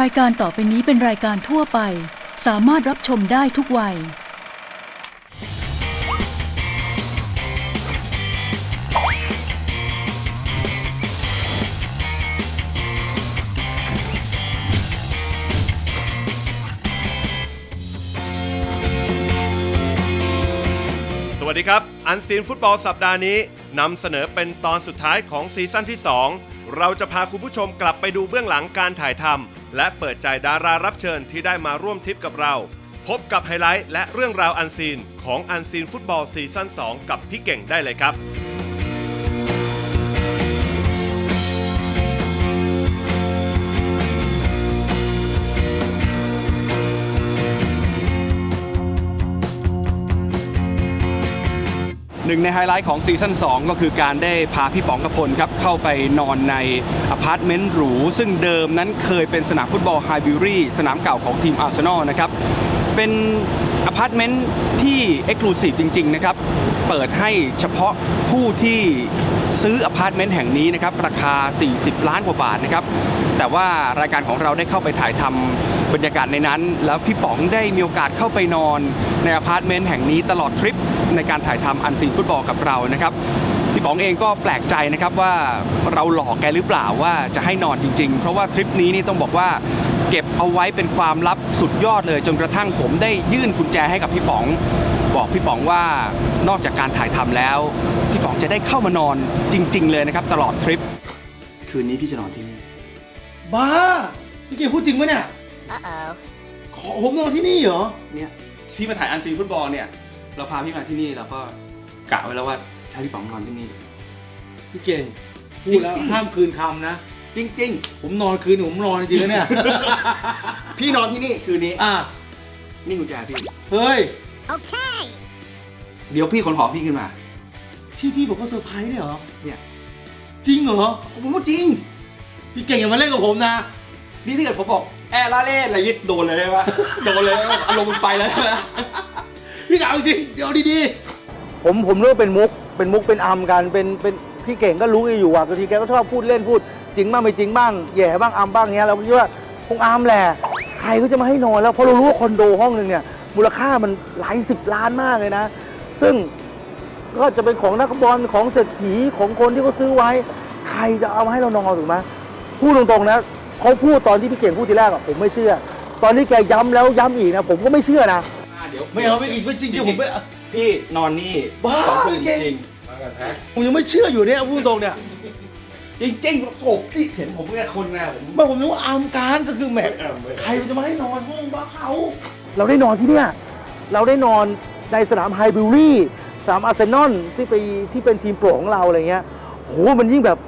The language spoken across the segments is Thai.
รายการต่อไปนี้เป็นรายการทั่วไป สามารถรับชมได้ทุกวัย สวัสดีครับ อันซีนฟุตบอลสัปดาห์นี้นำเสนอเป็นตอนสุดท้ายของซีซั่นที่ 2 เราจะพาคุณผู้ชมกลับไปดูเบื้องหลังการถ่ายทำและเปิดใจดารารับเชิญที่ได้มาร่วมทริปกับเรา พบกับไฮไลท์และเรื่องราวอันซีนของอันซีนฟุตบอลซีซั่น2 กับพี่เก่งได้เลยครับ นึ่งในไฮไลท์ของซีซั่น2 ก็คือการได้พาพี่ป๋องกระพลครับเข้าไปนอนในอพาร์ตเมนต์หรู ซึ่งเดิมนั้นเคยเป็นสนามฟุตบอลไฮบิวรี่สนามเก่าของทีมอาร์เซนอลนะครับ เป็นอพาร์ตเมนต์ที่เอกลูซีฟจริง ๆ นะครับ เปิดให้เฉพาะผู้ที่ซื้ออพาร์ตเมนต์แห่งนี้นะครับ ราคา 40 ล้านกว่าบาทนะครับ แต่ว่ารายการของเราได้เข้าไปถ่ายทำ บรรยากาศในนั้น แล้วพี่ป๋องได้มีโอกาสเข้าไปนอนในอพาร์ตเมนต์แห่งนี้ตลอดทริปในการถ่ายทำอันซีนฟุตบอลกับเรานะครับพี่ป๋องเองก็แปลกใจนะครับว่าเราหลอกแกหรือเปล่าว่าจะให้นอนจริง ๆ เพราะว่าทริปนี้นี่ต้องบอกว่าเก็บเอาไว้เป็นความลับสุดยอดเลย จนกระทั่งผมได้ยื่นกุญแจให้กับพี่ป๋อง บอกพี่ป๋องว่านอกจากการถ่ายทำแล้ว พี่ป๋องจะได้เข้ามานอนจริง ๆ เลยนะครับ ตลอดทริป คืนนี้พี่จะนอนที่นี่บ้าพี่เก่งพูดจริงปะเนี่ย Uh-oh. ขอผมนอนที่นี่เหรอ เนี่ยพี่มาถ่ายอันซีนฟุตบอลเนี่ย เราพาพี่มาที่นี่เราก็กะไว้แล้วว่าให้พี่ป๋องนอนที่นี่พี่เก่งพูดแล้วจริงๆ ห้ามคืนคำนะ จริง ผมนอนคืนหนึ่งผมนอนจริงๆนะเนี่ย ๆ พี่นอนที่นี่คืนนี้ อะนี่กุญแจพี่ เฮ้ย Okay. เดี๋ยวพี่ขนหอพี่ขึ้นมา ที่พี่บอกว่าเซอร์ไพรส์เนี่ยเหรอเนี่ย จริงเหรอ ผมว่าจริง พี่เก่งอย่ามาเล่นกับผมนะ นี่ถ้าเกิดผมบอกแอร์ลาเล่อะไรยิดโดนเลยใช่ปะโดนเลยอารมณ์มันไปแล้วใช่ไหมพี่กเอาจริงเดี๋ยวดีผมผมรู้ว่าเป็นมุก เป็นมุกเป็นอัมกัน เป็นเป็นพี่เก่งก็รู้กันอยู่ว่าบางทีแกก็ชอบพูดเล่นพูด จริงบ้างไม่จริงบ้างแย่บ้างอัมบ้างเงี้ยเราก็คิดว่าคงอัมแหละใครก็จะมาให้นอนแล้วเพราะเรารู้ว่าคอนโดห้องหนึ่งเนี่ยมูลค่ามันหลายสิบล้านมากเลยนะ ซึ่งก็จะเป็นของนักบอลของเศรษฐีของคนที่เขาซื้อไว้ ใครจะเอามาให้เรานอนถูกไหมพูดตรงๆนะ เขาพูดตอนที่พี่เก่งพูดทีแรกอะผมไม่เชื่อ ตอนที่แกย้ำแล้วย้ำอีกนะ ผมก็ไม่เชื่อนะเดี๋ยวไม่เอาไม่กินไม่จริงจริงๆผมไม่ พี่นอนนี่บ้าสองคืนเก่งจริงผมยังไม่เชื่ออยู่เนี่ยพูดตรงเนี่ยจริงจริงๆผมที่เห็นผมเป็นคนไงผมไม่ผมนึกว่าอัมการก็คือแหมใครจะมาให้นอนห้องบ้าเขาเราได้นอนที่เนี่ย เราได้นอนในสนามไฮบิวรี่สนามอาร์เซนอลที่ไปที่เป็นทีมโปรดของเราอะไรเงี้ยโหมันยิ่งแบบ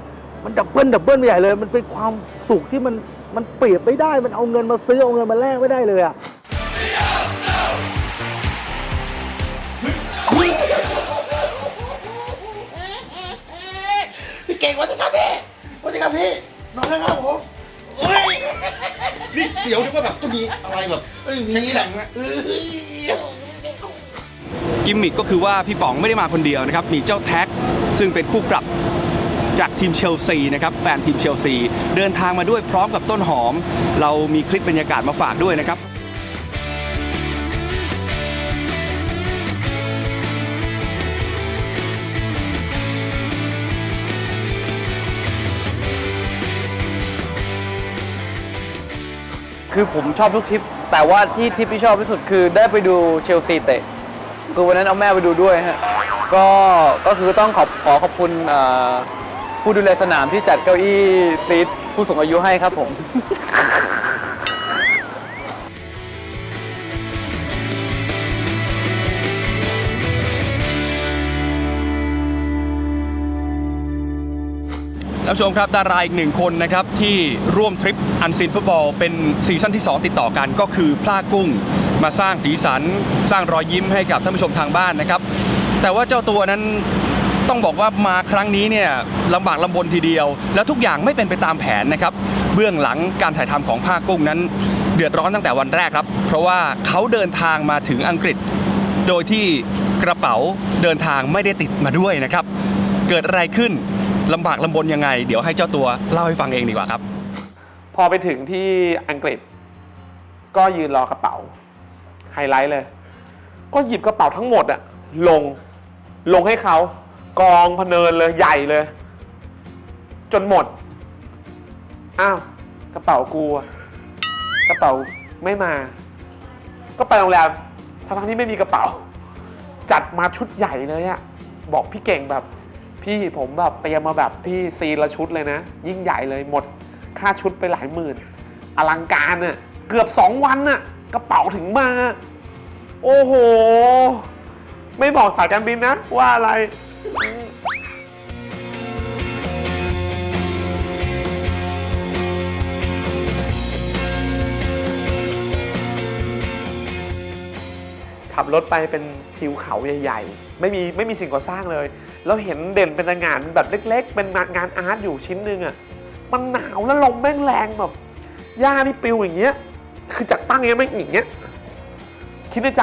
มันดับเบิลดับเบิลไปใหญ่เลย มันเป็นความสุขที่มันมันเปรียบไม่ได้ มันเอาเงินมาซื้อเอาเงินมาแลกไม่ได้เลยอะพี่เก่งวัฒนธรรมพี่วัฒนธรรมพี่นอนข้างๆผมเฮ้ยนี่เสียวนึกว่าแบบจะมีอะไรแบบเอ้ยอย่างนี้แหละเอ้ยกิมมิคก็คือว่าพี่ป๋องไม่ได้มาคนเดียวนะครับ มีเจ้าแท็ก ซึ่งเป็นคู่ปรับ จากทีมเชลซีนะครับแฟนทีมเชลซีเดินทางมาด้วยพร้อมกับต้นหอม เรามีคลิปบรรยากาศมาฝากด้วยนะครับคือผมชอบทุกทริป แต่ว่าที่ทริปที่ชอบที่สุดคือได้ไปดูเชลซีเตะคือวันนั้นเอาแม่ไปดูด้วยฮะก็ก็คือต้องขอบขอขอบคุณอ่อ ผู้ดูแลสนามที่จัดเก้าอี้ซีทผู้สูงอายุให้ครับผม ท่านผู้ชมครับดาราอีกหนึ่งคนนะครับที่ร่วมทริปอันซีนฟุตบอลเป็นซีซั่นที่ 2 ติดต่อกันก็คือพลากุ้งมาสร้างสีสัน สร้างรอยยิ้มให้กับท่านผู้ชมทางบ้านนะครับ แต่ว่าเจ้าตัวนั้น ต้องบอกว่ามาครั้งนี้เนี่ยลำบากลำบนทีเดียว แล้วทุกอย่างไม่เป็นไปตามแผนนะครับ เบื้องหลังการถ่ายทำของผ้ากุ้งนั้น เดือดร้อนตั้งแต่วันแรกครับ เพราะว่าเขาเดินทางมาถึงอังกฤษ โดยที่กระเป๋าเดินทางไม่ได้ติดมาด้วยนะครับ เกิดอะไรขึ้นลำบากลำบนยังไง เดี๋ยวให้เจ้าตัวเล่าให้ฟังเองดีกว่าครับ พอไปถึงที่อังกฤษ ก็ยืนรอกระเป๋าไฮไลท์เลย ก็หยิบกระเป๋าทั้งหมดอะลงลงให้เขา กองพเนินเลยใหญ่เลย จนหมด อ้าวกระเป๋ากูอะกระเป๋าไม่มา ก็ไปโรงแรมทั้งๆที่ไม่มีกระเป๋า จัดมาชุดใหญ่เลยอะบอกพี่เก่งแบบ พี่ผมแบบเตรียมมาแบบพี่ซีละชุดเลยนะ ยิ่งใหญ่เลยหมด ค่าชุดไปหลายหมื่น อลังการอะเกือบสองวันอะกระเป๋าถึงมา โอ้โห ไม่บอกสายการบินนะว่าอะไร ขับรถไปเป็นทิวเขาใหญ่ๆ ไม่มีไม่มีสิ่งก่อสร้างเลย แล้วเห็นเด่นเป็นงานแบบเล็ก ๆ เป็นงานอาร์ตอยู่ชิ้นหนึ่งอะ่ะ มันหนาวแล้วลมแม่งแรงแบบหญ้านี่ปิวอย่างเงี้ย คือจากตั้งเงี้ยไม่งอย่างเงี้ย คิดในใจ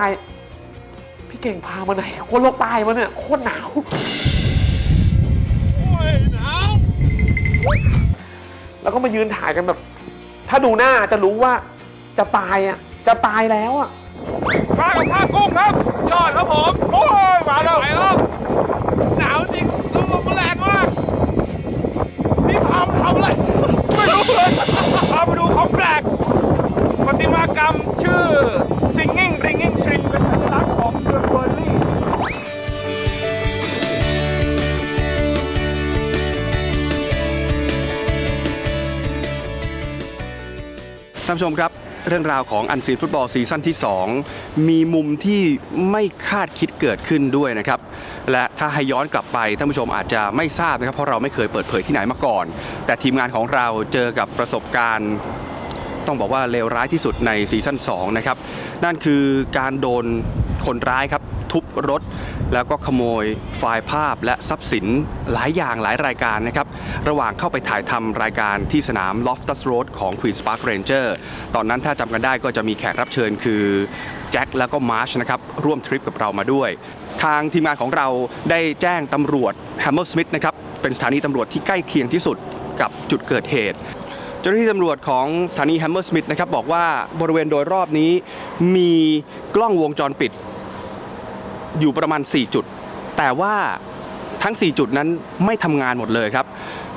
เก่งพามาไหนโคตรโลกใตายมาเนี่ยโคตรหนาวแล้วก็มายืนถ่ายกันแบบ ถ้าดูหน้าจะรู้ว่าจะตายอะจะตายแล้วอะข้าวกับข้าวกุ้งครับยอดครับผมโอ้ยมาแล้วไปแล้วหนาวจริงลมลมมันแรงมากนี่พามาทำอะไรไม่รู้เลยพามาดูของแปลกประติมากรรมชื่อ Singing Ringing Tree เป็นสัญลักษณ์ ของเมืองเบอร์ลี่ท่านผู้ชมครับเรื่องราวของอันซีนฟุตบอลซีซั่นที่ 2 มีมุมที่ไม่คาดคิดเกิดขึ้นด้วยนะครับ และถ้าให้ย้อนกลับไปท่านผู้ชมอาจจะไม่ทราบนะครับ เพราะเราไม่เคยเปิดเผยที่ไหนมาก่อน แต่ทีมงานของเราเจอกับประสบการณ์ ต้องบอกว่าเลวร้ายที่สุดในซีซั่น2นะครับนั่นคือการโดนคนร้ายครับทุบรถ แล้วก็ขโมยไฟล์ภาพและทรัพย์สินหลายอย่างหลายรายการนะครับ ระหว่างเข้าไปถ่ายทำรายการที่สนาม Loftus Road ของ Queen's Park Ranger ตอนนั้นถ้าจำกันได้ก็จะมีแขกรับเชิญคือแจ็คแล้วก็มาร์ชนะครับร่วมทริปกับเรามาด้วย ทางทีมงานของเราได้แจ้งตำรวจ Hammersmith นะครับเป็นสถานีตำรวจที่ใกล้เคียงที่สุดกับจุดเกิดเหตุ เจ้าหน้าที่ตำรวจของสถานี Hammersmith นะครับบอกว่าบริเวณโดยรอบนี้มีกล้องวงจรปิด อยู่ประมาณ 4 จุด แต่ว่าทั้ง 4 จุดนั้นไม่ทำงานหมดเลยครับ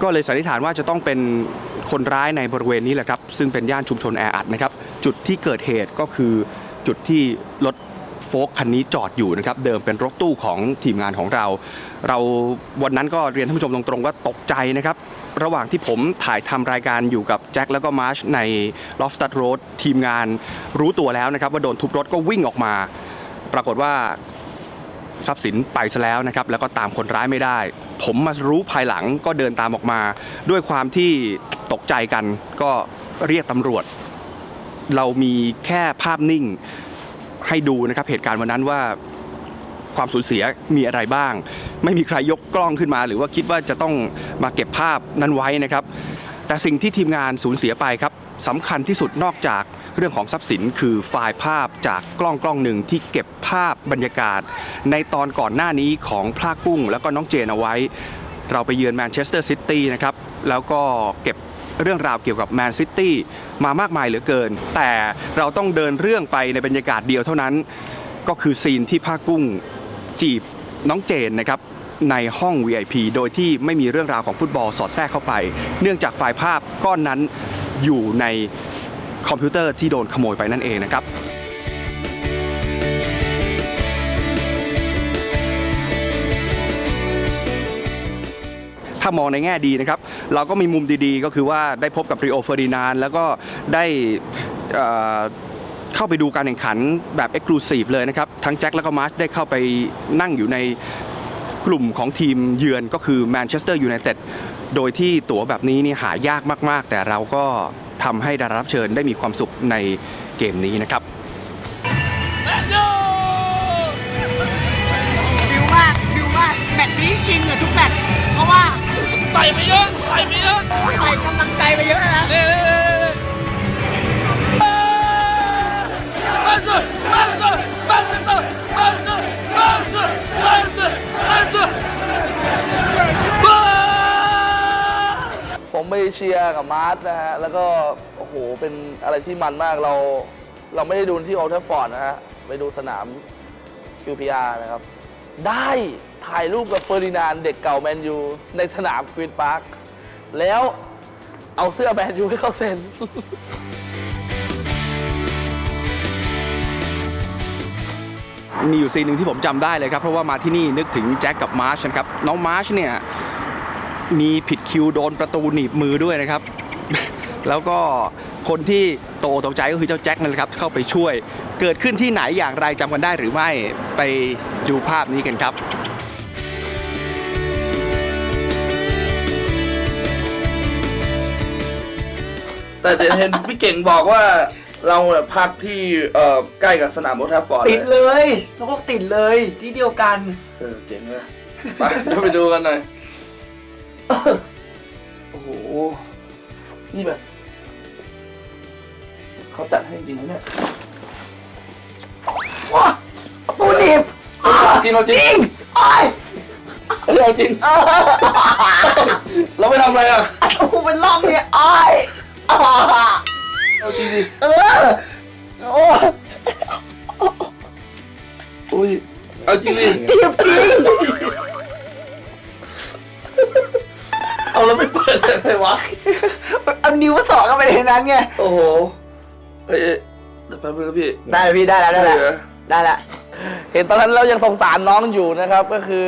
ก็เลยสันนิษฐานว่าจะต้องเป็นคนร้ายในบริเวณนี้แหละครับ ซึ่งเป็นย่านชุมชนแออัดนะครับ จุดที่เกิดเหตุก็คือจุดที่รถ ฟล์คคันนี้จอดอยู่นะครับเดิมเป็นรถตู้ของทีมงานของเรา เราวันนั้นก็เรียนท่านผู้ชมตรงๆว่าตกใจนะครับระหว่างที่ผมถ่ายทำรายการอยู่กับแจ็คแล้วก็มาร์ชใน l o f t u d Road ทีมงานรู้ตัวแล้วนะครับว่าโดนทุบรถก็วิ่งออกมา ปรากฏว่าทรัพย์สินไปซะแล้วนะครับแล้วก็ตามคนร้ายไม่ได้ ผมมารู้ภายหลังก็เดินตามออกมา ด้วยความที่ตกใจกันก็เรียกตำรวจ เรามีแค่ภาพนิ่ง ให้ดูนะครับเหตุการณ์วันนั้นว่าความสูญเสียมีอะไรบ้าง ไม่มีใครยกกล้องขึ้นมา หรือว่าคิดว่าจะต้องมาเก็บภาพนั้นไว้นะครับ แต่สิ่งที่ทีมงานสูญเสียไปครับสำคัญที่สุดนอกจากเรื่องของทรัพย์สินคือไฟล์ภาพจากกล้องกล้องหนึ่งที่เก็บภาพบรรยากาศ ในตอนก่อนหน้านี้ของพลากุ้ง แล้วก็น้องเจนเอาไว้ เราไปเยือนแมนเชสเตอร์ซิตี้นะครับแล้วก็เก็บ เรื่องราวเกี่ยวกับแมนซิตี้มามากมายเหลือเกิน แต่เราต้องเดินเรื่องไปในบรรยากาศเดียวเท่านั้น ก็คือซีนที่ผ้ากุ้งจีบน้องเจนนะครับในห้อง VIP โดยที่ไม่มีเรื่องราวของฟุตบอลสอดแทรกเข้าไป เนื่องจากไฟล์ภาพก้อนนั้นอยู่ในคอมพิวเตอร์ที่โดนขโมยไปนั่นเองนะครับ ถ้ามองในแง่ดีนะครับ เราก็มีมุมดีๆ ก็คือว่าได้พบกับริโอเฟอร์ดินานแล้วก็ได้เข้าไปดูการแข่งขันแบบเอ็กซ์คลูซีฟเลยนะครับ ทั้งแจ็คและก็มาร์ชได้เข้าไปนั่งอยู่ในกลุ่มของทีมเยือนก็คือแมนเชสเตอร์ยูไนเต็ดโดยที่ตั๋วแบบนี้นี่หายากมาก ๆ แต่เราก็ทำให้ดารับเชิญได้มีความสุขในเกมนี้นะครับ ไปเยอะ ใส่ไปเยอะ ใส่กำลังใจไปเยอะนะ นี่นี่นี่นี่มัน是มัน是มัน是的มัน是มัน是มัน是มัน是 ผมไม่ เชียร์กับมาร์สนะฮะ แล้วก็โอ้โห เป็นอะไรที่มันมาก เรา เราไม่ได้ดูที่โอลด์แทฟฟอร์ดนะฮะ ไปดูสนาม QPR นะครับ ได้ ถ่ายรูปกับเฟอร์ดินานเด็กเก่าแมนยูในสนามควีนพาร์คแล้วเอาเสื้อแมนยูให้เขาเซ็น มีอยู่ซีนหนึ่งที่ผมจำได้เลยครับ เพราะว่ามาที่นี่นึกถึงแจ็คกับมาร์ชนะครับ น้องมาร์ชเนี่ย มีผิดคิวโดนประตูหนีบมือด้วยนะครับ แล้วก็คนที่โตตกใจก็คือเจ้าแจ็คนั่นแหละครับ เข้าไปช่วย เกิดขึ้นที่ไหนอย่างไรจำกันได้หรือไม่ไปดูภาพนี้กันครับ แต่เดี๋ยวเห็นพี่เก่งบอกว่าเราเนี่ยพักที่เอ่อใกล้กับสนามโอลด์แทฟฟอร์ดติดเลยเขาบอกติดเลยที่เดียวกันเออเจ๋งเลยไปเดี๋ยวไปดูกันหน่อยโอ้โหนี่แบบเขาจัดให้จริงนะเนี่ยว้าตูหนีบจริงเอาจริงโอ้ยเฮ้ยเอาจริงเราไม่ทำอะไรอะ โอ้โหเป็นร่องเนี่ยโอ้ยอ่า เอาจริงดิเออโอ้ยอุ้ยเอาจริงดิเจ็บจริงเอาแล้วไม่เปิดเลยวะ เอานิ้วมาสอดเข้าไปในนั้นไง โอ้โหเฮ้ยเดี๋ยวแป๊บนึงนะพี่ ได้แล้วพี่ได้แล้วได้แล้วได้แล้วเห็นตอนนั้นเรายังสงสารน้องอยู่นะครับ ก็คือ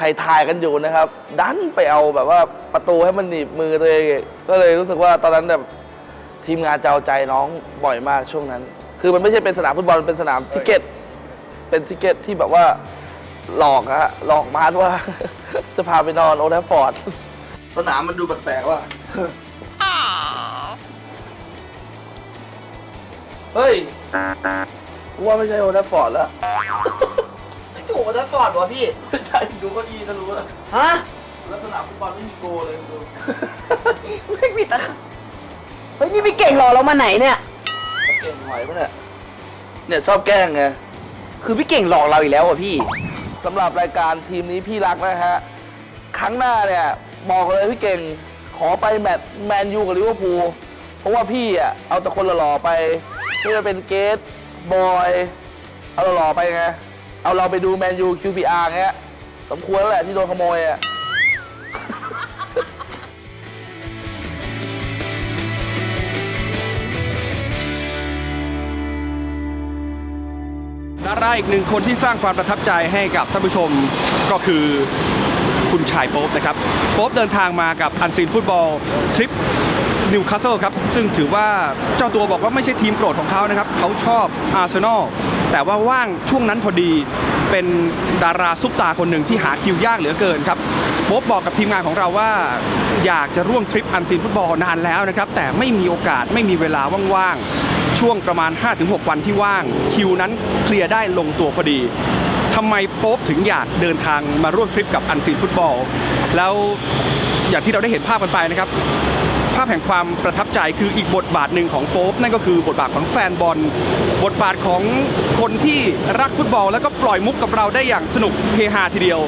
ถ่ายถ่ายๆกันอยู่นะครับ ดันไปเอาแบบว่าประตูให้มันหนีบมือตัวเองก็เลยรู้สึกว่าตอนนั้นแบบทีมงานจะเอาใจน้องบ่อยมากช่วงนั้น คือมันไม่ใช่เป็นสนามฟุตบอลเป็นสนามทิกเก็ต เป็นทิกเก็ตที่แบบว่าหลอกอะฮะหลอกมาร์ทว่า จะพาไปนอนโอลด์แทฟฟอร์ดสนามมันดูแปลกๆว่ะเฮ้ยกูว่าไม่ใช่โอลด์แทฟฟอร์ดแล้ว โอ้โหจะปอดวะพี่ไม่ใช่ดูเก็อีก็รู้แล้วฮะแล้วสนามฟุตบอลไม่มีโกเลยดูไม่มีตาเฮ้ยนี่พี่เก่งหลอกเรามาไหนเนี่ย เก่งไหวปะเนี่ยเนี่ยชอบแกล้งไงคือพี่เก่งหลอกเราอีกแล้วอะพี่สำหรับรายการทีมนี้พี่รักนะฮะครั้งหน้าเนี่ยบอกเลยพี่เก่งขอไปแมตช์แมนยูกับลิเวอร์พูลเพราะว่าพี่อะเอาแต่คนหล่อๆไปไม่ว่าจะเป็นเกตบอยเอาหล่อๆไปไง เอาเราไปดูแมนยู QPR เงี้ยสมควรแล้วแหละที่โดนขโมยอะดาราอีกหนึ่งคนที่สร้างความประทับใจให้กับท่านผู้ชมก็คือคุณชายโป๊ปนะครับ โป๊ปเดินทางมากับอันซีนฟุตบอลทริปนิวคาสเซิลครับ ซึ่งถือว่าเจ้าตัวบอกว่าไม่ใช่ทีมโปรดของเขานะครับ เขาชอบอาร์เซนอล แต่ว่าว่างช่วงนั้นพอดีเป็นดาราซุปตาคนหนึ่งที่หาคิวยากเหลือเกินครับโป๊ปบอกกับทีมงานของเราว่า อยากจะร่วมทริปอันซีนฟุตบอลนานแล้วนะครับ แต่ไม่มีโอกาสไม่มีเวลาว่างๆ ช่วงประมาณ 5-6 วันที่ว่าง คิวนั้นเคลียร์ได้ลงตัวพอดีทำไมโป๊ปถึงอยากเดินทางมาร่วมทริปกับอันซีนฟุตบอล แล้วอย่างที่เราได้เห็นภาพกันไปนะครับ ภาพแห่งความประทับใจคืออีกบทบาทหนึ่งของโป๊ปนั่นก็คือบทบาทของแฟนบอล บทบาทของคนที่รักฟุตบอล แล้วก็ปล่อยมุกกับเราได้อย่างสนุกเฮฮาทีเดียว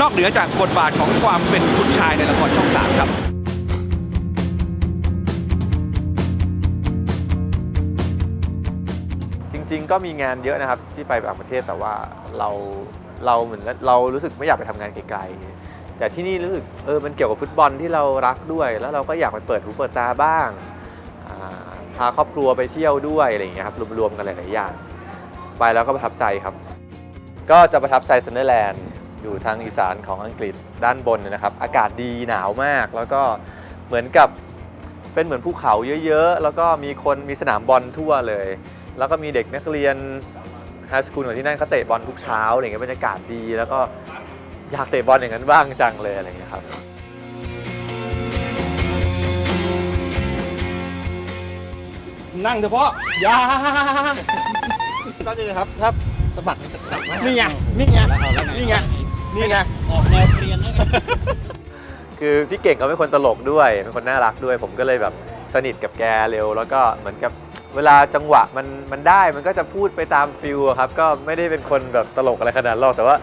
นอกเหนือจากบทบาทของความเป็นคุณชายในละครช่องสามครับจริงๆก็มีงานเยอะนะครับที่ไปต่างประเทศแต่ว่าเราเราเหมือนเรารู้สึกไม่อยากไปทำงานไกลๆ แต่ที่นี่รู้สึกเออมันเกี่ยวกับฟุตบอลที่เรารักด้วย แล้วเราก็อยากไปเปิดหูเปิดตาบ้างพาครอบครัวไปเที่ยวด้วยอะไรอย่างเงี้ยครับรวมๆกันหลายๆอย่างไปแล้วก็ประทับใจครับ ก็จะประทับใจซันเดอร์แลนด์อยู่ทางอีสานของอังกฤษด้านบนนะครับ อากาศดีหนาวมาก แล้วก็เหมือนกับเป็นเหมือนภูเขาเยอะๆ แล้วก็มีคนมีสนามบอลทั่วเลย แล้วก็มีเด็กนักเรียนไฮสคูลของที่นั่นเขาเตะบอลทุกเช้าอะไรเงี้ยบรรยากาศดี แล้วก็ อยากเตะบอลอย่างนั้นบ้างจังเลยอะไรเงี้ยครับ นั่งเฉพาะยาก็จริงครับถ้าสมัครนี่ไงนี่ไงนี่ไงนี่ไงคือพี่เก่งเขาเป็นคนตลกด้วยเป็นคนน่ารักด้วย ผมก็เลยแบบสนิทกับแกเร็ว แล้วก็เหมือนกับเวลาจังหวะมันมันได้มันก็จะพูดไปตามฟิลอะครับ ก็ไม่ได้เป็นคนแบบตลกอะไรขนาดนั้นหรอกแต่ว่า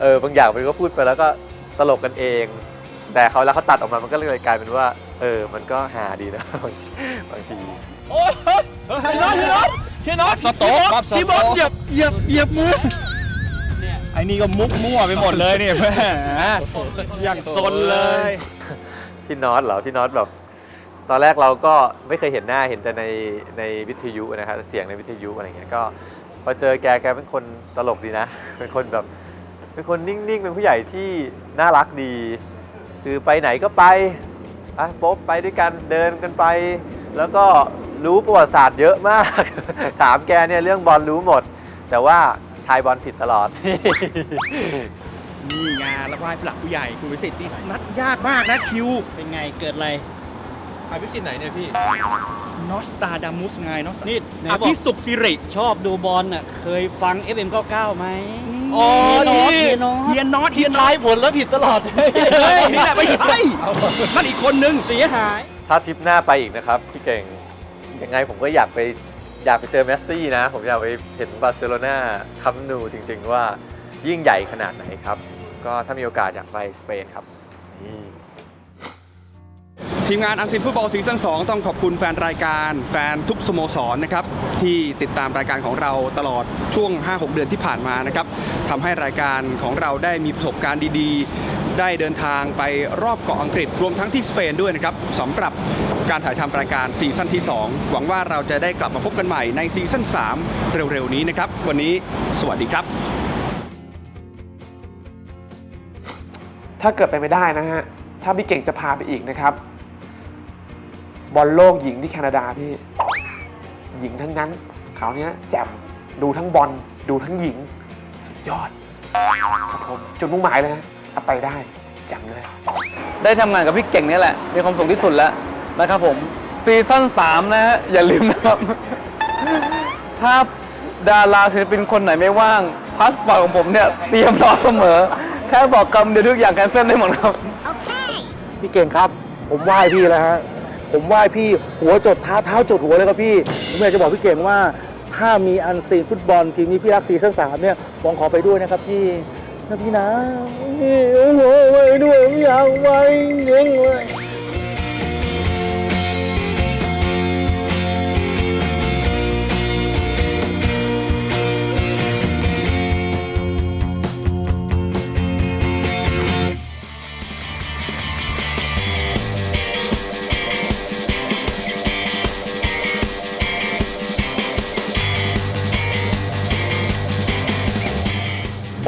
เออบางอย่างมันก็พูดไปแล้วก็ตลกกันเอง แต่เขาแล้วเขาตัดออกมามันก็เลยกลายเป็นว่า เออ มันก็หาดีนะบางทีโอ้ยพี่น็อตพี่น็อตพี่น็อตสโต๊อปพี่บอลเหยียบเหยียบเหยียบมือไอ้นี่ก็มุกมั่วไปหมดเลยเนี่ยแม่อย่างซนเลย พี่น็อตเหรอพี่น็อตแบบตอนแรกเราก็ไม่เคยเห็นหน้าเห็นแต่ในในวิทยุนะครับเสียงในวิทยุอะไรเงี้ยก็พอเจอแกแกเป็นคนตลกดีนะ เป็นคนแบบ เป็นคนนิ่งๆ เป็นผู้ใหญ่ที่น่ารักดี คือไปไหนก็ไปอะโป๊บไปด้วยกันเดินกันไป แล้วก็รู้ประวัติศาสตร์เยอะมาก ถามแกเนี่ยเรื่องบอลรู้หมด แต่ว่าทายบอลผิดตลอด นี่ไงานแล้วไหว้ผู้หลักผู้ใหญ่คุณวิสิทธิ์นี่นัดยากมากนะคิวเป็นไงเกิดอะไรไปวิกฤตไหนเนี่ยพี่ นอสตาดามุสไงนอสนี่ไหนอบอก ภิสุขสิริชอบดูบอลน่ะเคยฟัง FM99 ไหม อ๋อเฮี ยน็อตเฮียน็อตเฮียน็อทาตยผลแล้วผิดตลอดเฮ้ยนี่แหละไม่ใช่นั่นอีกคนนึงเสียหาย ถ้าทริปหน้าไปอีกนะครับพี่เก่งยังไงผมก็อยากไปอยากไปเจอเมสซี่นะ ผมอยากไปเห็นบาร์เซโลนาคัมนูจริง ๆ ว่ายิ่งใหญ่ขนาดไหนครับ ก็ถ้ามีโอกาสอยากไปสเปนครับนี่ ทีมงานอันซินฟุตบอลซีซั่น2ต้องขอบคุณแฟนรายการแฟนทุกสโมสรนะครับที่ติดตามรายการของเราตลอดช่วง 5-6 เดือนที่ผ่านมานะครับทำให้รายการของเราได้มีประสบการณ์ดีๆ ได้เดินทางไปรอบเกาะอังกฤษรวมทั้งที่สเปนด้วยนะครับสำหรับการถ่ายทำรายการซีซั่นที่ 2 หวังว่าเราจะได้กลับมาพบกันใหม่ในซีซั่น3 เร็วๆ นี้นะครับวันนี้สวัสดีครับ ถ้าเกิดไปไม่ได้นะฮะถ้าพี่เก่งจะพาไปอีกนะครับ บอลโลกหญิงที่แคนาดาพี่ หญิงทั้งนั้นคราวเนี้ยแจ่มดูทั้งบอลดูทั้งหญิง สุดยอดครับผมจุดมุ่งหมายเลยนะถ้าไปได้แจ่มเลย ได้ทำงานกับพี่เก่งนี่แหละมีความสุขที่สุดแล้วนะครับผมซีซั่น3นะฮะอย่าลืมนะครับ ถ้าดาราศิลปินคนไหนไม่ว่างพาสปอร์ตของผมเนี่ยเตรียมรอเสมอ แค่บอกคำเดียวทุกอย่างแคนเซิลได้หมดครับ พี่เก่งครับ ผมไหว้พี่แล้วฮะ ผมไหว้พี่หัวจดเท้าเท้าจดหัวเลยครับพี่ผมอยากจะบอกพี่เก่งว่า ถ้ามีอันซีนฟุตบอลทีมนี้พี่รักซีซั่นสามเนี่ยผมขอไปด้วยนะครับพี่นะพี่นะพี่โอ้โหไปด้วยไมอยากไปจริงเลย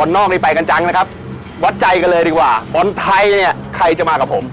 บอลนอกนี่ไปกันจังนะครับวัดใจกันเลยดีกว่าบอลไทยเนี่ยใครจะมากับผม